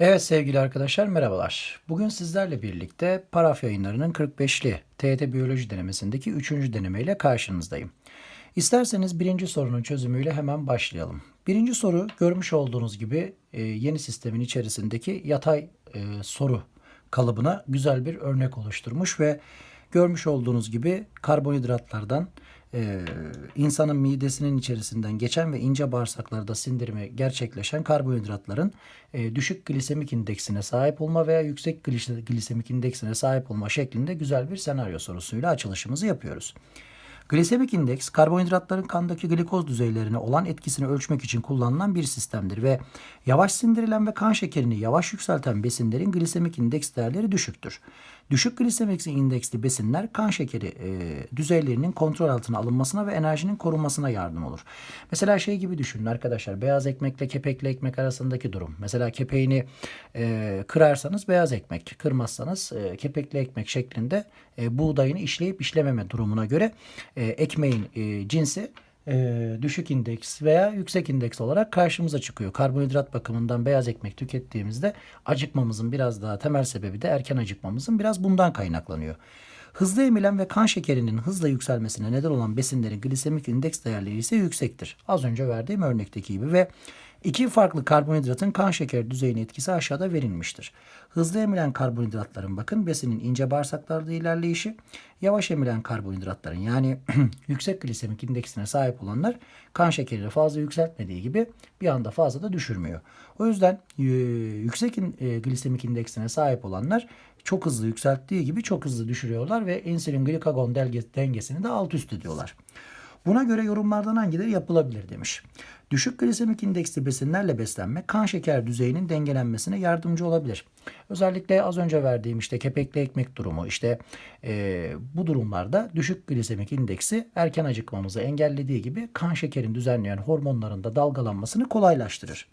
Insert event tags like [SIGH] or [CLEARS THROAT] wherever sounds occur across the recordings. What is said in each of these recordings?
Evet sevgili arkadaşlar merhabalar. Bugün sizlerle birlikte Paraf yayınlarının 45'li TYT Biyoloji denemesindeki 3. denemeyle karşınızdayım. İsterseniz birinci sorunun çözümüyle hemen başlayalım. Birinci soru görmüş olduğunuz gibi e, yeni sistemin içerisindeki yatay e, soru kalıbına güzel bir örnek oluşturmuş ve görmüş olduğunuz gibi karbonhidratlardan e, insanın midesinin içerisinden geçen ve ince bağırsaklarda sindirimi gerçekleşen karbonhidratların e, düşük glisemik indeksine sahip olma veya yüksek glis- glisemik indeksine sahip olma şeklinde güzel bir senaryo sorusuyla açılışımızı yapıyoruz. Glisemik indeks karbonhidratların kandaki glikoz düzeylerine olan etkisini ölçmek için kullanılan bir sistemdir ve yavaş sindirilen ve kan şekerini yavaş yükselten besinlerin glisemik indeks değerleri düşüktür. Düşük glisemik indeksli besinler kan şekeri e, düzeylerinin kontrol altına alınmasına ve enerjinin korunmasına yardım olur. Mesela şey gibi düşünün arkadaşlar beyaz ekmekle kepekli ekmek arasındaki durum. Mesela kepeğini e, kırarsanız beyaz ekmek, kırmazsanız e, kepekli ekmek şeklinde e, buğdayını işleyip işlememe durumuna göre e, ekmeğin e, cinsi e, düşük indeks veya yüksek indeks olarak karşımıza çıkıyor. Karbonhidrat bakımından beyaz ekmek tükettiğimizde acıkmamızın biraz daha temel sebebi de erken acıkmamızın biraz bundan kaynaklanıyor. Hızlı emilen ve kan şekerinin hızla yükselmesine neden olan besinlerin glisemik indeks değerleri ise yüksektir. Az önce verdiğim örnekteki gibi ve iki farklı karbonhidratın kan şekeri düzeyine etkisi aşağıda verilmiştir. Hızlı emilen karbonhidratların bakın besinin ince bağırsaklarda ilerleyişi, yavaş emilen karbonhidratların yani [CLEARS THROAT] yüksek glisemik indeksine sahip olanlar kan şekerini fazla yükseltmediği gibi bir anda fazla da düşürmüyor. O yüzden e, yüksek e, glisemik indeksine sahip olanlar çok hızlı yükselttiği gibi çok hızlı düşürüyorlar ve insülin glikagon dengesini de alt üst ediyorlar. Buna göre yorumlardan hangileri yapılabilir demiş. Düşük glisemik indeksli besinlerle beslenme kan şeker düzeyinin dengelenmesine yardımcı olabilir. Özellikle az önce verdiğim işte kepekli ekmek durumu işte e, bu durumlarda düşük glisemik indeksi erken acıkmamızı engellediği gibi kan şekerini düzenleyen hormonların da dalgalanmasını kolaylaştırır.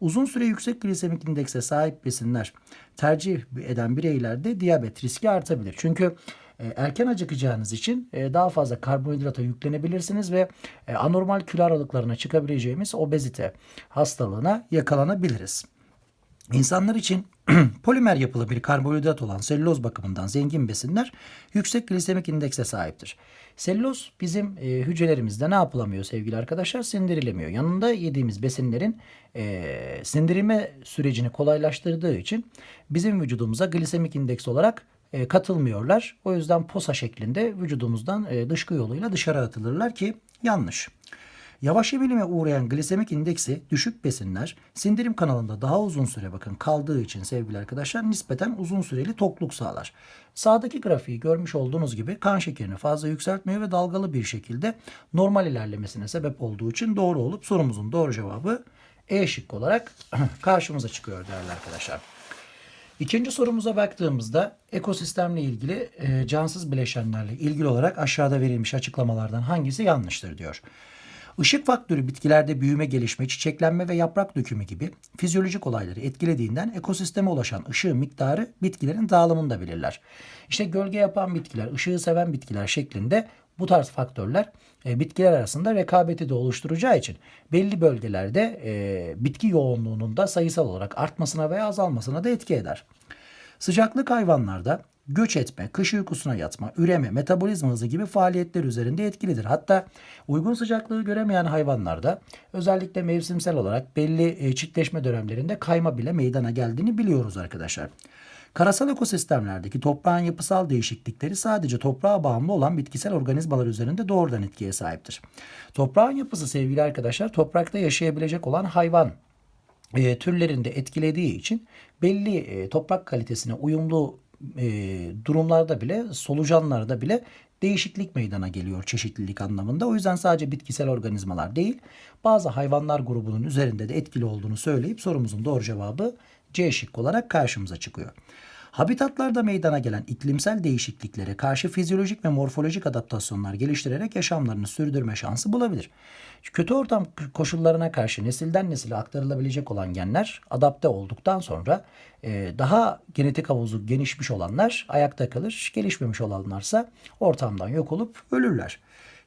Uzun süre yüksek glisemik indekse sahip besinler tercih eden bireylerde diyabet riski artabilir. Çünkü erken acıkacağınız için e, daha fazla karbonhidrata yüklenebilirsiniz ve e, anormal kilo aralıklarına çıkabileceğimiz obezite hastalığına yakalanabiliriz. İnsanlar için [CLEARS THROAT] polimer yapılı bir karbonhidrat olan selüloz bakımından zengin besinler yüksek glisemik indekse sahiptir. Selüloz bizim e, hücrelerimizde ne yapılamıyor sevgili arkadaşlar? Sindirilemiyor. Yanında yediğimiz besinlerin e, sindirilme sürecini kolaylaştırdığı için bizim vücudumuza glisemik indeks olarak e, katılmıyorlar. O yüzden posa şeklinde vücudumuzdan e, dışkı yoluyla dışarı atılırlar ki yanlış. Yavaş emilime uğrayan glisemik indeksi düşük besinler sindirim kanalında daha uzun süre bakın kaldığı için sevgili arkadaşlar nispeten uzun süreli tokluk sağlar. Sağdaki grafiği görmüş olduğunuz gibi kan şekerini fazla yükseltmiyor ve dalgalı bir şekilde normal ilerlemesine sebep olduğu için doğru olup sorumuzun doğru cevabı E şıkkı olarak [CLEARS THROAT] karşımıza çıkıyor değerli arkadaşlar. İkinci sorumuza baktığımızda ekosistemle ilgili e, cansız bileşenlerle ilgili olarak aşağıda verilmiş açıklamalardan hangisi yanlıştır diyor. Işık faktörü bitkilerde büyüme, gelişme, çiçeklenme ve yaprak dökümü gibi fizyolojik olayları etkilediğinden ekosisteme ulaşan ışığın miktarı bitkilerin dağılımını da belirler. İşte gölge yapan bitkiler, ışığı seven bitkiler şeklinde bu tarz faktörler e, bitkiler arasında rekabeti de oluşturacağı için belli bölgelerde e, bitki yoğunluğunun da sayısal olarak artmasına veya azalmasına da etki eder. Sıcaklık hayvanlarda göç etme, kış uykusuna yatma, üreme, metabolizma hızı gibi faaliyetler üzerinde etkilidir. Hatta uygun sıcaklığı göremeyen hayvanlarda özellikle mevsimsel olarak belli e, çiftleşme dönemlerinde kayma bile meydana geldiğini biliyoruz arkadaşlar. Karasal ekosistemlerdeki toprağın yapısal değişiklikleri sadece toprağa bağımlı olan bitkisel organizmalar üzerinde doğrudan etkiye sahiptir. Toprağın yapısı sevgili arkadaşlar toprakta yaşayabilecek olan hayvan e, türlerinde etkilediği için belli e, toprak kalitesine uyumlu e, durumlarda bile solucanlarda bile değişiklik meydana geliyor çeşitlilik anlamında. O yüzden sadece bitkisel organizmalar değil bazı hayvanlar grubunun üzerinde de etkili olduğunu söyleyip sorumuzun doğru cevabı C şıkkı olarak karşımıza çıkıyor. Habitatlarda meydana gelen iklimsel değişikliklere karşı fizyolojik ve morfolojik adaptasyonlar geliştirerek yaşamlarını sürdürme şansı bulabilir. Kötü ortam koşullarına karşı nesilden nesile aktarılabilecek olan genler adapte olduktan sonra e, daha genetik havuzu genişmiş olanlar ayakta kalır, gelişmemiş olanlarsa ortamdan yok olup ölürler.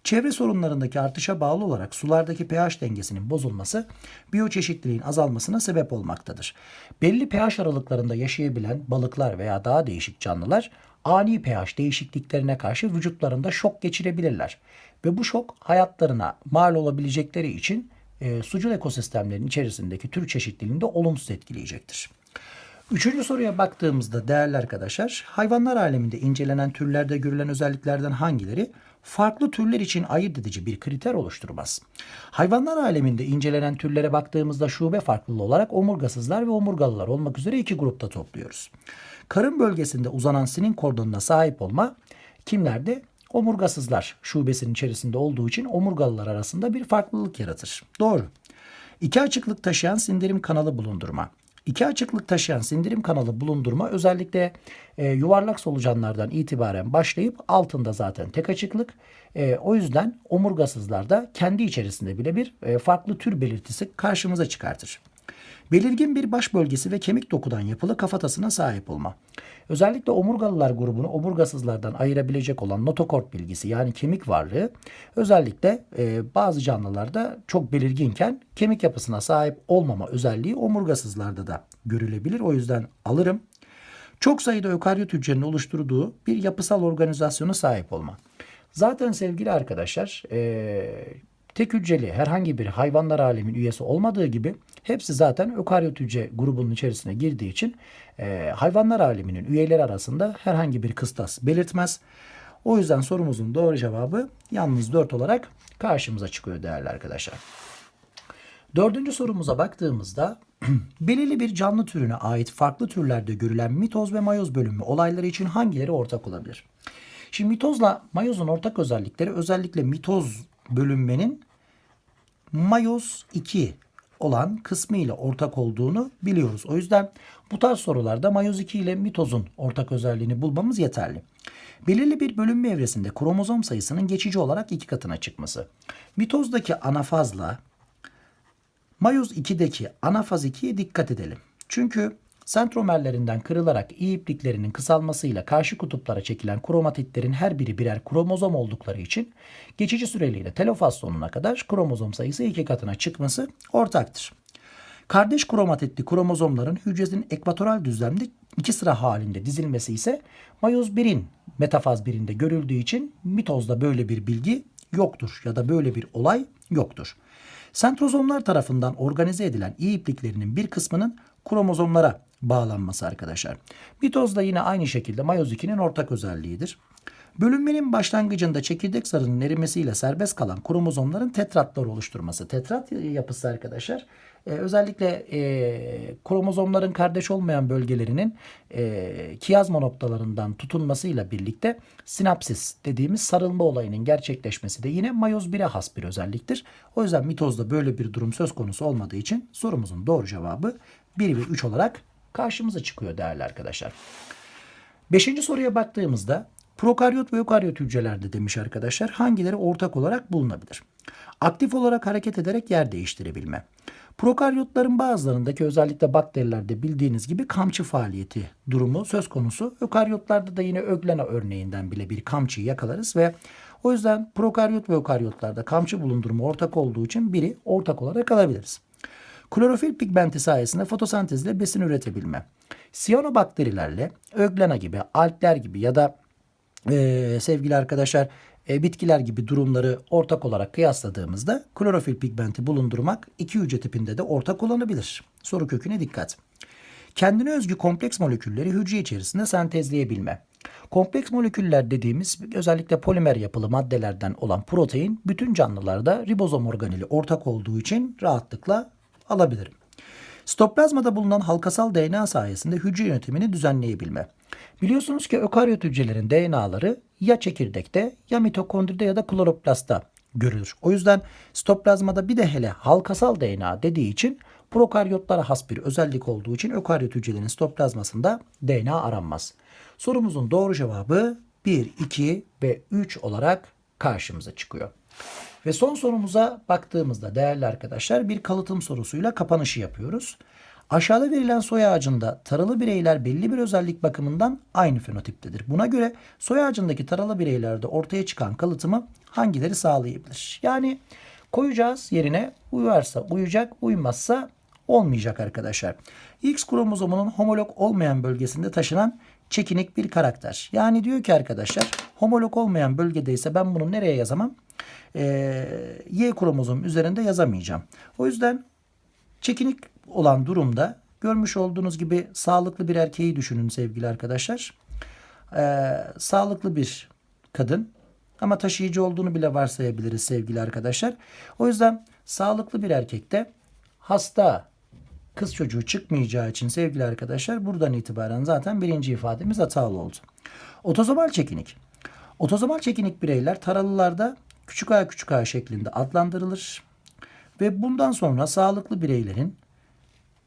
Çevre sorunlarındaki artışa bağlı olarak sulardaki pH dengesinin bozulması biyoçeşitliliğin azalmasına sebep olmaktadır. Belli pH aralıklarında yaşayabilen balıklar veya daha değişik canlılar ani pH değişikliklerine karşı vücutlarında şok geçirebilirler. Ve bu şok hayatlarına mal olabilecekleri için e, sucul ekosistemlerin içerisindeki tür çeşitliliğini de olumsuz etkileyecektir. Üçüncü soruya baktığımızda değerli arkadaşlar, hayvanlar aleminde incelenen türlerde görülen özelliklerden hangileri farklı türler için ayırt edici bir kriter oluşturmaz? Hayvanlar aleminde incelenen türlere baktığımızda şube farklılığı olarak omurgasızlar ve omurgalılar olmak üzere iki grupta topluyoruz. Karın bölgesinde uzanan sinin kordonuna sahip olma kimlerde? Omurgasızlar şubesinin içerisinde olduğu için omurgalılar arasında bir farklılık yaratır. Doğru. İki açıklık taşıyan sindirim kanalı bulundurma. İki açıklık taşıyan sindirim kanalı bulundurma özellikle e, yuvarlak solucanlardan itibaren başlayıp altında zaten tek açıklık. E, o yüzden omurgasızlarda kendi içerisinde bile bir e, farklı tür belirtisi karşımıza çıkartır. Belirgin bir baş bölgesi ve kemik dokudan yapılı kafatasına sahip olma. Özellikle omurgalılar grubunu omurgasızlardan ayırabilecek olan notokort bilgisi yani kemik varlığı özellikle e, bazı canlılarda çok belirginken kemik yapısına sahip olmama özelliği omurgasızlarda da görülebilir. O yüzden alırım. Çok sayıda ökaryot hücrenin oluşturduğu bir yapısal organizasyona sahip olma. Zaten sevgili arkadaşlar e, tek hücreli herhangi bir hayvanlar alemin üyesi olmadığı gibi hepsi zaten ökaryot hücre grubunun içerisine girdiği için e, hayvanlar aleminin üyeleri arasında herhangi bir kıstas belirtmez. O yüzden sorumuzun doğru cevabı yalnız 4 olarak karşımıza çıkıyor değerli arkadaşlar. Dördüncü sorumuza baktığımızda [CLEARS THROAT] belirli bir canlı türüne ait farklı türlerde görülen mitoz ve mayoz bölünme olayları için hangileri ortak olabilir? Şimdi mitozla mayozun ortak özellikleri özellikle mitoz bölünmenin mayoz 2 olan kısmı ile ortak olduğunu biliyoruz. O yüzden bu tarz sorularda mayoz 2 ile mitozun ortak özelliğini bulmamız yeterli. Belirli bir bölünme evresinde kromozom sayısının geçici olarak iki katına çıkması. Mitozdaki anafazla mayoz 2'deki anafaz 2'ye dikkat edelim. Çünkü sentromerlerinden kırılarak iyi ipliklerinin kısalmasıyla karşı kutuplara çekilen kromatitlerin her biri birer kromozom oldukları için geçici süreliğine telofaz sonuna kadar kromozom sayısı iki katına çıkması ortaktır. Kardeş kromatitli kromozomların hücrenin ekvatoral düzlemde iki sıra halinde dizilmesi ise mayoz 1'in metafaz birinde görüldüğü için mitozda böyle bir bilgi yoktur ya da böyle bir olay yoktur. Sentrozomlar tarafından organize edilen iyi ipliklerinin bir kısmının kromozomlara bağlanması arkadaşlar. Mitoz da yine aynı şekilde mayoz 2'nin ortak özelliğidir. Bölünmenin başlangıcında çekirdek zarının erimesiyle serbest kalan kromozomların tetratlar oluşturması. Tetrat yapısı arkadaşlar e, özellikle e, kromozomların kardeş olmayan bölgelerinin e, kiyazma noktalarından tutunmasıyla birlikte sinapsis dediğimiz sarılma olayının gerçekleşmesi de yine mayoz 1'e has bir özelliktir. O yüzden mitozda böyle bir durum söz konusu olmadığı için sorumuzun doğru cevabı 1 ve 3 olarak karşımıza çıkıyor değerli arkadaşlar. Beşinci soruya baktığımızda prokaryot ve ökaryot hücrelerde demiş arkadaşlar hangileri ortak olarak bulunabilir? Aktif olarak hareket ederek yer değiştirebilme. Prokaryotların bazılarındaki özellikle bakterilerde bildiğiniz gibi kamçı faaliyeti durumu söz konusu. Ökaryotlarda da yine öglena örneğinden bile bir kamçıyı yakalarız ve o yüzden prokaryot ve ökaryotlarda kamçı bulundurma ortak olduğu için biri ortak olarak alabiliriz. Klorofil pigmenti sayesinde fotosentezle besin üretebilme. Siyanobakterilerle öglena gibi, alkler gibi ya da e, sevgili arkadaşlar e, bitkiler gibi durumları ortak olarak kıyasladığımızda klorofil pigmenti bulundurmak iki hücre tipinde de ortak kullanabilir. Soru köküne dikkat. Kendine özgü kompleks molekülleri hücre içerisinde sentezleyebilme. Kompleks moleküller dediğimiz özellikle polimer yapılı maddelerden olan protein bütün canlılarda ribozom organeli ortak olduğu için rahatlıkla alabilirim. Stoplazmada bulunan halkasal DNA sayesinde hücre yönetimini düzenleyebilme. Biliyorsunuz ki ökaryot hücrelerin DNA'ları ya çekirdekte ya mitokondride ya da kloroplastta görülür. O yüzden stoplazmada bir de hele halkasal DNA dediği için prokaryotlara has bir özellik olduğu için ökaryot hücrelerin stoplazmasında DNA aranmaz. Sorumuzun doğru cevabı 1, 2 ve 3 olarak karşımıza çıkıyor. Ve son sorumuza baktığımızda değerli arkadaşlar bir kalıtım sorusuyla kapanışı yapıyoruz. Aşağıda verilen soy ağacında taralı bireyler belli bir özellik bakımından aynı fenotiptedir. Buna göre soy ağacındaki taralı bireylerde ortaya çıkan kalıtımı hangileri sağlayabilir? Yani koyacağız yerine uyarsa uyacak, uymazsa olmayacak arkadaşlar. X kromozomunun homolog olmayan bölgesinde taşınan çekinik bir karakter. Yani diyor ki arkadaşlar homolog olmayan bölgedeyse ben bunu nereye yazamam? Ee, y kromozom üzerinde yazamayacağım. O yüzden çekinik olan durumda görmüş olduğunuz gibi sağlıklı bir erkeği düşünün sevgili arkadaşlar. Ee, sağlıklı bir kadın ama taşıyıcı olduğunu bile varsayabiliriz sevgili arkadaşlar. O yüzden sağlıklı bir erkekte hasta kız çocuğu çıkmayacağı için sevgili arkadaşlar buradan itibaren zaten birinci ifademiz hatalı oldu. Otozomal çekinik. Otozomal çekinik bireyler taralılarda küçük a küçük a şeklinde adlandırılır. Ve bundan sonra sağlıklı bireylerin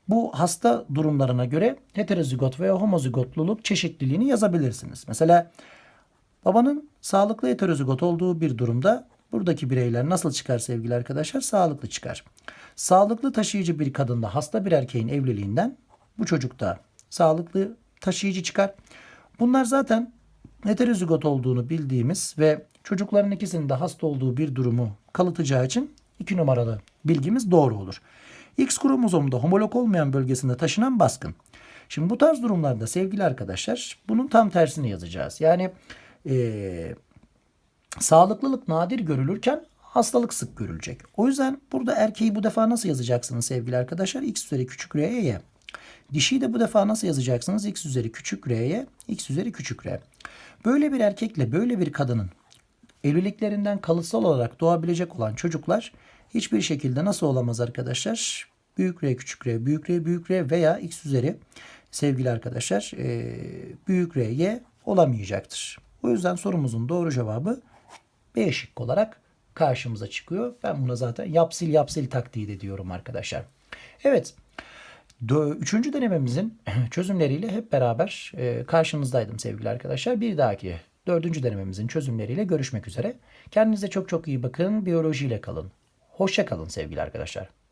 bu hasta durumlarına göre heterozigot veya homozigotluluk çeşitliliğini yazabilirsiniz. Mesela babanın sağlıklı heterozigot olduğu bir durumda buradaki bireyler nasıl çıkar sevgili arkadaşlar? Sağlıklı çıkar. Sağlıklı taşıyıcı bir kadınla hasta bir erkeğin evliliğinden bu çocuk da sağlıklı taşıyıcı çıkar. Bunlar zaten heterozigot olduğunu bildiğimiz ve çocukların ikisinin de hasta olduğu bir durumu kalıtacağı için iki numaralı bilgimiz doğru olur. X kromozomda homolog olmayan bölgesinde taşınan baskın. Şimdi bu tarz durumlarda sevgili arkadaşlar bunun tam tersini yazacağız. Yani eee, sağlıklılık nadir görülürken hastalık sık görülecek. O yüzden burada erkeği bu defa nasıl yazacaksınız sevgili arkadaşlar? X üzeri küçük R'ye. Dişiyi de bu defa nasıl yazacaksınız? X üzeri küçük R'ye, X üzeri küçük R. Böyle bir erkekle böyle bir kadının evliliklerinden kalıtsal olarak doğabilecek olan çocuklar hiçbir şekilde nasıl olamaz arkadaşlar? Büyük R, küçük R, büyük R, büyük R veya X üzeri sevgili arkadaşlar e, büyük R, Y olamayacaktır. O yüzden sorumuzun doğru cevabı B şıkkı olarak karşımıza çıkıyor. Ben buna zaten yapsil yapsil taktiği de diyorum arkadaşlar. Evet. Üçüncü denememizin [CLEARS THROAT] çözümleriyle hep beraber e, karşınızdaydım sevgili arkadaşlar. Bir dahaki dördüncü denememizin çözümleriyle görüşmek üzere. Kendinize çok çok iyi bakın. Biyolojiyle kalın. Hoşça kalın sevgili arkadaşlar.